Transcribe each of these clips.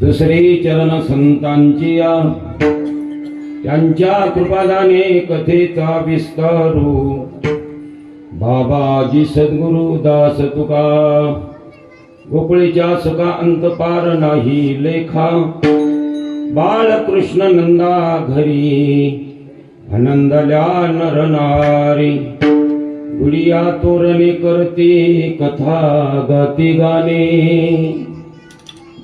दुसरी चरण संतांची या. त्यांच्या कृपादाने कथेचा विस्तारू. बाबाजी सद्गुरु दास तुका. गोकुळीच्या सुखा अंत पार नाही लेखा. बाळकृष्ण नंदा घरी. आनंदल्या नरनारी. गुडिया तोरणे करते कथा गाती गाणे.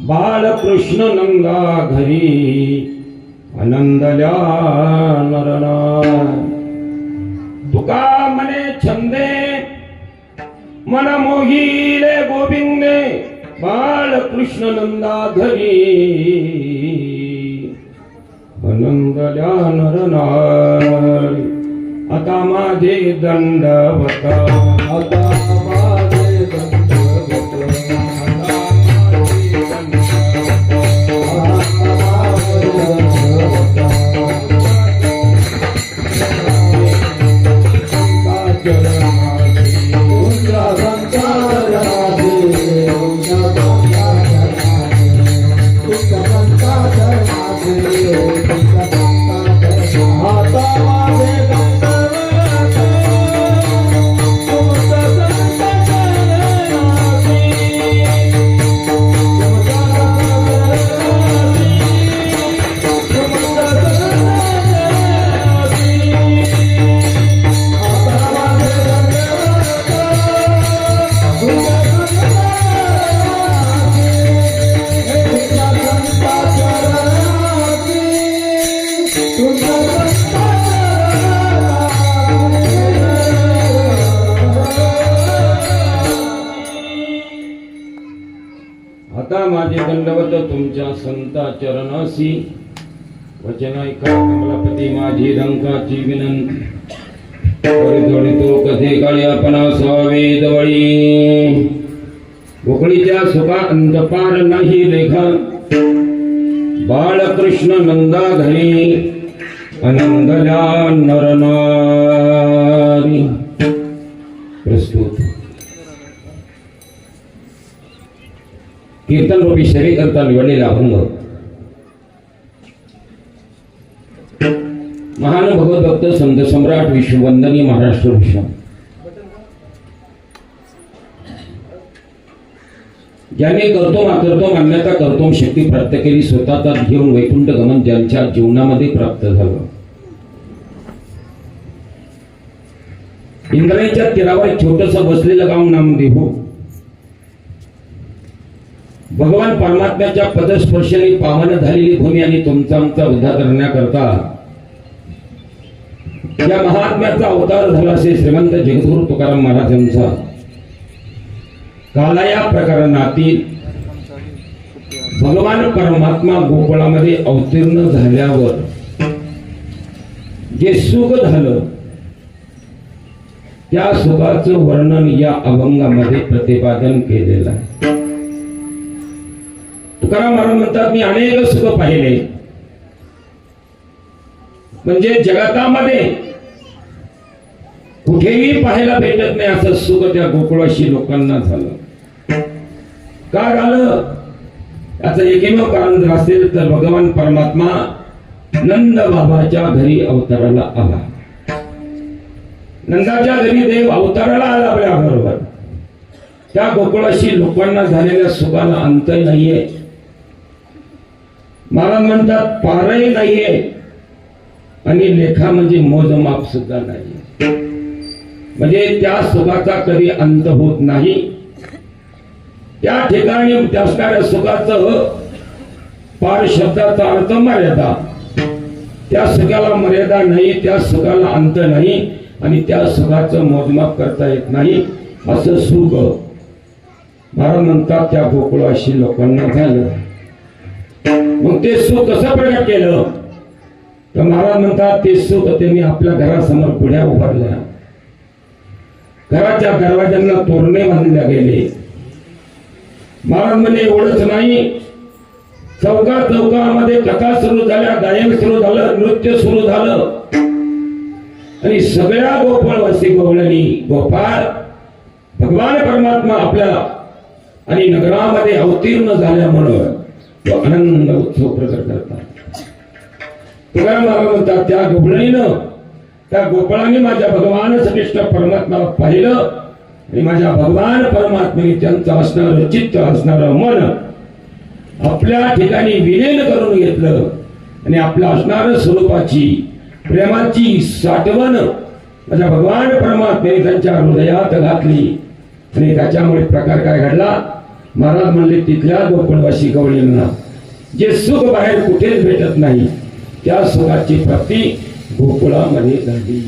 बाळकृष्ण नंगा घरी आनंदल्या नरना. तुका मने छंदे मन मोहिले गोविंदे बाळकृष्ण नंदा घरी. आनंदल्या नरना. आता माझे दंडवत आता माझे दंडवत Thank you. आता माझे दंडवत तुमच्या संता चरणासी वचन ऐका कमलापती माझी रंकाची विनंती. थोडी तो कथे काळी आपण स्वावे जवळी. गोकळीच्या सुखा अंतपार नाही लेखा. बाळकृष्ण नंदा घरी आनंदल्या नरनारी. कीर्तन रूपी शरीरकरता निवडलेला अभंग महान भगवत भक्त संत सम्राट विश्ववंदनी महाराष्ट्र भूषण ज्याने करतो करतो मान्यता करतो शक्ती प्राप्त केली स्वतःचा घेऊन वैकुंठ गमन ज्यांच्या जीवनामध्ये प्राप्त झालं इंद्रायच्या तीरावर छोटस बसलेलं गाव नामदेव भगवान परमात्म्याच्या पदस्पर्शाने पावन झालेली भूमी आणि तुमचा आमचा उद्धार करण्याकरता या महात्म्याचा अवतार झाला असे श्रीमंत जगद्गुरु तुकाराम महाराजांचा. काला या प्रकरणातील भगवान परमात्मा गोकुळामध्ये अवतीर्ण झाल्यावर जे सुख झालं त्या सुखाचं वर्णन या अभंगामध्ये प्रतिपादन केलेलं आहे. तुकाराम महाराज म्हणतात मी अनेक सुख पाहिले. म्हणजे जगतामध्ये कुठेही पाहायला भेटत नाही असं सुख त्या गोकुळाशी लोकांना झालं. का झालं? याचं एकमेव कारण जर असेल तर भगवान परमात्मा नंद बाबाच्या घरी अवताराला आला. नंदाच्या घरी देव अवताराला आला आपल्या बरोबर त्या गोकुळाशी लोकांना झालेल्या सुखाला अंत नाहीये. मला म्हणतात पारही नाहीये. आणि लेखा म्हणजे मोजमाप सुद्धा नाहीये. म्हणजे त्या सुखाचा कधी अंत होत नाही. त्या ठिकाणी असणाऱ्या सुखाचं पार शब्दाचा अर्थ मर्यादा. त्या सुखाला मर्यादा नाही त्या सुखाला अंत नाही आणि त्या सुखाचं मोजमाप करता येत नाही. असं सुख महाराज म्हणतात त्या गोकुळाशी लोकांना झालं. मग ते सुख कसं प्रकट केलं? तर महाराज म्हणतात ते सुख त्यांनी आपल्या घरासमोर पुढ्या उभारल्या. घराच्या दरवाज्यांना तोरणे बांधल्या गेले. महाराज म्हणजे एवढंच नाही. चौका चौकामध्ये कथा सुरू झाल्या गायन सुरू झालं नृत्य सुरू झालं. आणि सगळ्या गोपाळवासी गोवळ्यांनी गोपाळ भगवान परमात्मा आपल्या आणि नगरामध्ये अवतीर्ण झाल्यामुळं तो आनंद उत्सव प्रकट करतात. तुकाराम महाराज म्हणतात त्या गोपळणीनं त्या गोपाळाने माझ्या भगवान कृष्ण परमात्मा पाहिलं आणि माझ्या भगवान परमात्मेने त्यांचं असणारं चित्त असणारं मन आपल्या ठिकाणी विलीन करून घेतलं आणि आपल्या असणारं स्वरूपाची प्रेमाची साठवण माझ्या भगवान परमात्म्याने त्यांच्या हृदयात घातली आणि त्याच्यामुळे प्रकार काय घडला? महाराज म्हणले तिथल्या गोकुळवा गवळींना जे सुख बाहेर कुठेच भेटत नाही त्या सुखाची प्राप्ती गोकुळामध्ये झाली.